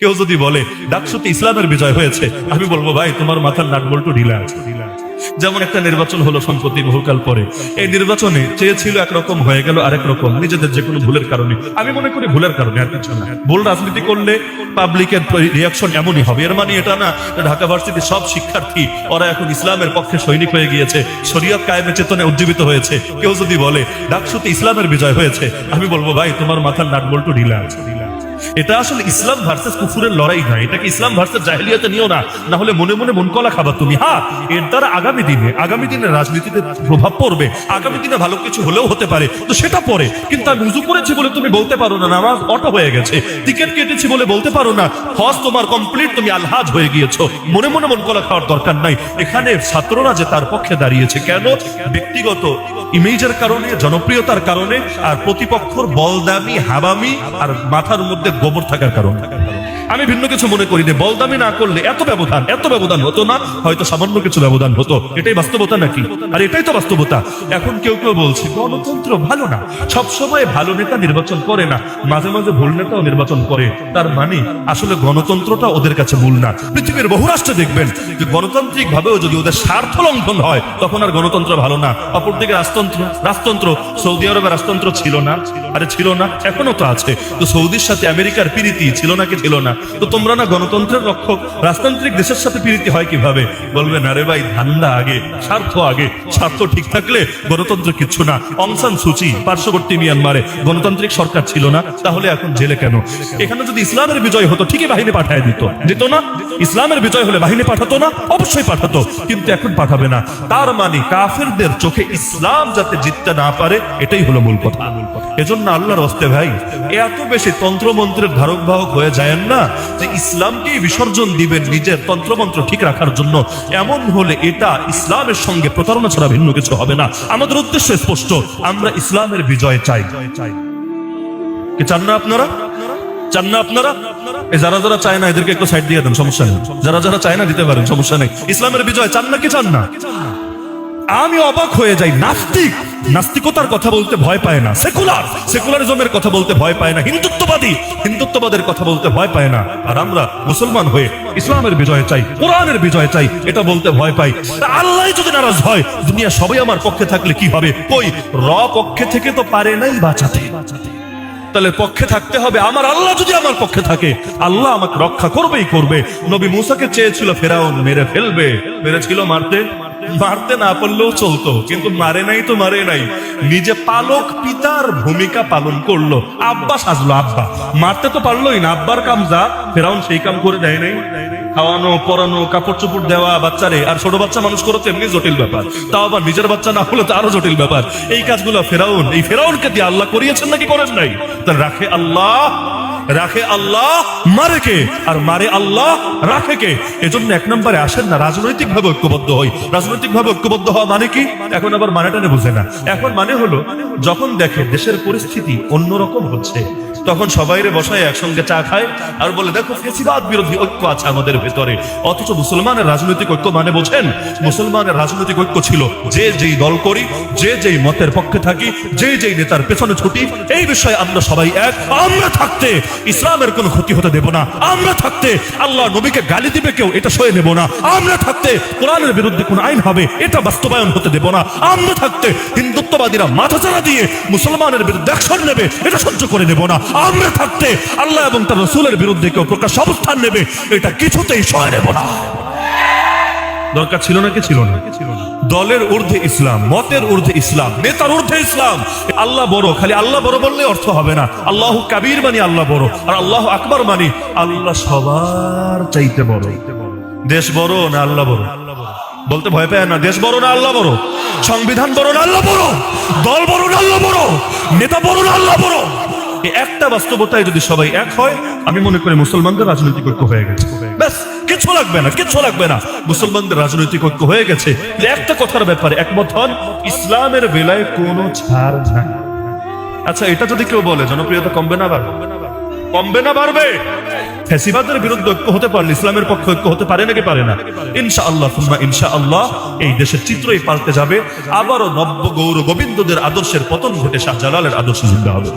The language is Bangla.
কেউ যদি বলে ডাকসুতে ইসলামের বিজয় হয়েছে, আমি বলব, ভাই, তোমার মাথার নাটবল্টু ঢিলা আছে। যেমন একটা নির্বাচন হলো সম্প্রতি বহুকাল পরে। এই নির্বাচনে চেয়েছিল একরকম, হয়ে গেল আরেক রকম, নিজেদের যে কোনো ভুলের কারণে। আমি মনে করি ভুলের কারণে আর কিছু না। ভুল রাজনীতি করলে পাবলিকের রিয়াকশন এমনই হবে। এর মানে এটা না ঢাকা ভার্সিটির সব শিক্ষার্থী, ওরা এখন ইসলামের পক্ষে সৈনিক হয়ে গিয়েছে, শরীয়ত কায়েমের চেতনে উজ্জীবিত হয়েছে। কেউ যদি বলে ডাকসুতে ইসলামের বিজয় হয়েছে, আমি বলব, ভাই, তোমার মাথার নাটবল্টু ঢিলা আছে। এটা আসলে ইসলাম ভার্সেস কুফুরের লড়াই নয় এটাকে ইসলাম ভার্সেস জাহেলিয়াতে নিও না না হলে মনে মনে মন কলা খাবা তুমি। হ্যাঁ এর দ্বারা আগামী দিনে আগামী দিনে রাজনীতিতে প্রভাব পড়বে, আগামী দিনে ভালো কিছু হলেও হতে পারে। তো সেটা পরে, কিন্তু আমি উজু করেছি বলে তুমি বলতে পারো না, নামাজ অটো হয়ে গেছে। টিকিট কেটেছি বলে বলতে পারো না, হজ তোমার কমপ্লিট তুমি আলহাজ হয়ে গিয়েছো। মনে মনে মন কলা খাওয়ার দরকার নাই। এখানে ছাত্ররা যে তার পক্ষে দাঁড়িয়েছে, কেন? ব্যক্তিগত ইমেজের কারণে, জনপ্রিয়তার কারণে, আর প্রতিপক্ষর বলদামি, হাবামি, আর মাথার মধ্যে গোবর থাকার কারণে। আমি ভিন্ন কিছু মনে করি না বলদামি না করলে এত ব্যবধান এত ব্যবধান হতো না? হয়তো সামান্য কিছু ব্যবধান হতো। এটাই বাস্তবতা নাকি? আর এটাই তো বাস্তবতা। এখন কেউ কেউ বলছে, গণতন্ত্র ভালো না। সব সময় ভালো নেতা নির্বাচন করে না। মাঝে মাঝে ভুল নেতাও নির্বাচন করে। তার মানে আসলে গণতন্ত্রটা ওদের কাছে মূল না। পৃথিবীর বহু রাষ্ট্রে দেখবেন যে গণতান্ত্রিক ভাবেও যদি ওদের স্বার্থ লঙ্ঘন হয়, তখন আর গণতন্ত্র ভালো না। অপরদিকে রাজতন্ত্র রাজতন্ত্র, সৌদি আরবের রাজতন্ত্র ছিল না। আরে ছিল না, এখনও তো আছে। তো সৌদির সাথে আমেরিকার পিরিতি ছিল না কি ছিল না? তো তোমরা না গণতন্ত্রের রক্ষক, রাজতান্ত্রিক দেশের সাথে পিরিতি হয় কীভাবে? বলবে, না রে ভাই, ধান্দা আগে, স্বার্থ আগে। স্বার্থ ঠিক থাকলে গণতন্ত্র কিচ্ছু না। অংসান সুচি, পার্শ্ববর্তী মিয়ানমারে। গণতান্ত্রিক সরকার ছিল না, তাহলে এখন জেলে কেন? এখানে যদি ইসলামের বিজয় হতো, ঠিকই বাহিনী পাঠায় দিত। দিত না? ইসলামের বিজয় হলে বাহিনী পাঠাতো না? অবশ্যই পাঠাতো, কিন্তু এখন পাঠাবে না। তার মানে কাফেরদের চোখে ইসলাম যাতে জিততে না পারে, এটাই হলো মূল কথা। এজন্য আল্লাহর হস্তে ভাই, এত বেশি তন্ত্রমন্ত্রের ধারক বাহক হয়ে যায় না যে ইসলামকেই বিসর্জন দিবেন নিজের তন্ত্রমন্ত্র ঠিক রাখার জন্য, এমন হলে এটা ইসলামের সঙ্গে প্রতারণা ছাড়া ভিন্ন কিছু হবে না। আমাদের উদ্দেশ্য স্পষ্ট, আমরা ইসলামের বিজয় চাই। কি চান না আপনারা? চান না আপনারা? যারা যারা চায় না, এদেরকে একটু সাইড দিয়ে দেন, সমস্যা নেই। যারা যারা চায় না, দিতে পারেন, সমস্যা নেই। ইসলামের বিজয় চান না কি চান না? আমি অবাক হয়ে যাই। নাস্তিক। নাস্তিকতার কথা বলতে ভয় পায় না। সেকুলার। সেকুলারিজমের কথা বলতে ভয় পায় না। হিন্দুত্ববাদী। হিন্দুত্ববাদের কথা বলতে ভয় পায় না। আর আমরা মুসলমান হয়ে ইসলামের বিজয় চাই, কোরআনের বিজয় চাই, এটা বলতে ভয় পাই। আল্লাহ যদি নারাজ হয়, দুনিয়া সবাই আমার পক্ষে থাকলে কি হবে? কই? র পক্ষে থেকে তো পারে নাই বাঁচাতে। তাহলে পক্ষে থাকতে হবে। আমার আল্লাহ যদি আমার পক্ষে থাকে, আল্লাহ আমাকে রক্ষা করবেই করবে। নবী মুসাকে চেয়েছিল ফেরাউন, মেরে ফেলবে। মেরেছিল মারতে। মারতে না পারলেও চলতো, কিন্তু মারে নাই তো মারে নাই। নিজে পালক পিতার ভূমিকা পালন করল। আব্বা সাজলো, আব্বা। মারতে তো পারলোই না, আব্বার কাম যা। ফেরাউন সেই কাম করে দেয় নাই। খাওয়ানো, পরানো কাপড় চোপড় দেওয়া, বাচ্চারে। আর ছোট বাচ্চা মানুষ করো তো এমনি জটিল ব্যাপার। তাও আবার নিজের বাচ্চা না হলে তো আরও জটিল ব্যাপার। এই কাজগুলো ফেরাউন, এই ফেরাউনকে দিয়ে আল্লাহ করিয়েছেন নাকি করেন নাই? তা রাখে আল্লাহ। রাখে আল্লাহ, মারে কে? আর মারে আল্লাহ, রাখে কে? এজন্য এক নম্বরে আসেন না রাজনৈতিক ভাবে ঐক্যবদ্ধ হই। রাজনৈতিক ভাবে ঐক্যবদ্ধ হওয়া মানে কি? এখন আবার মানেটানে বুঝে না। এখন মানে হলো, যখন দেখে দেশের পরিস্থিতি অন্যরকম হচ্ছে, তখন সবাইরে বসায় একসঙ্গে চা খায় আর বলে, দেখো ফেসিবাদ বিরোধী ঐক্য আছে আমাদের ভেতরে। অথচ মুসলমানের রাজনৈতিক ঐক্য মানে বোঝেন, মুসলমানের রাজনৈতিক ঐক্য ছিল, যে যেই দল করি, যে যেই মতের পক্ষে থাকি, যে যেই নেতার পেছনে ছুটি, এই বিষয়ে আমরা সবাই এক, আমরা থাকতে ইসলামের কোনো ক্ষতি হতে দেব না। আমরা থাকতে আল্লাহ নবীকে গালি দিবে কেউ, এটা সয়ে নেব না। আমরা থাকতে কোরআনের বিরুদ্ধে কোন আইন হবে, এটা বাস্তবায়ন হতে দেব না। আমরা থাকতে হিন্দুত্ববাদীরা মাথা চাড়া দিয়ে মুসলমানের বিরুদ্ধে অ্যাকশন নেবে, এটা সহ্য করে নেব না। আমরা থাকতে আল্লাহ এবং তার রসুলের বিরুদ্ধে কেউ প্রকাশ অবস্থান নেবে, এটা কিছুতেই সয়ে নেব না। দরকার ছিল নাকি? ছিল না। দলের ঊর্ধ্বে ইসলাম, মতের ঊর্ধ্বে ইসলাম, নেতার ঊর্ধ্বে ইসলাম। আল্লাহ বড়, খালি আল্লাহ বড় বললে অর্থ হবে না। আল্লাহ কাবির মানি আল্লাহ বড়, আর আল্লাহ আকবর মানি আল্লাহ সবার চাইতে বড়। দেশ বড় না আল্লাহ বড়? বলতে ভয় পায় না, দেশ বড় না আল্লাহ বড়? সংবিধান বড় না আল্লাহ বড়? দল বড় না আল্লাহ বড়? নেতা বড় না আল্লাহ বড়? এই একটা বাস্তবতায় যদি সবাই এক হয়, আমি মনে করি মুসলমানদের রাজনৈতিক ঐক্য হয়ে গেছে। কিছু লাগবে না, কিছু লাগবে না। মুসলমানদের রাজনৈতিক ঐক্য হয়ে গেছে। একটা কথার ব্যাপারে একমত হন, ইসলামের বেলায় কোনো ছাড় নাই। আচ্ছা এটা যদি কেউ বলে, জনপ্রিয়তা কমবে না বাড়বে কমবে না, বাড়বে। ফ্যাসিবাদের বিরুদ্ধে ঐক্য হতে পারলে, ইসলামের পক্ষে ঐক্য হতে পারে নাকি পারে না? ইনশা আল্লাহ ইনশা আল্লাহ এই দেশের চিত্রই পাল্টে যাবে। আবারও নব্য গৌর গোবিন্দদের আদর্শের পতন ঘটে শাহজালালের আদর্শ জিন্দা হবে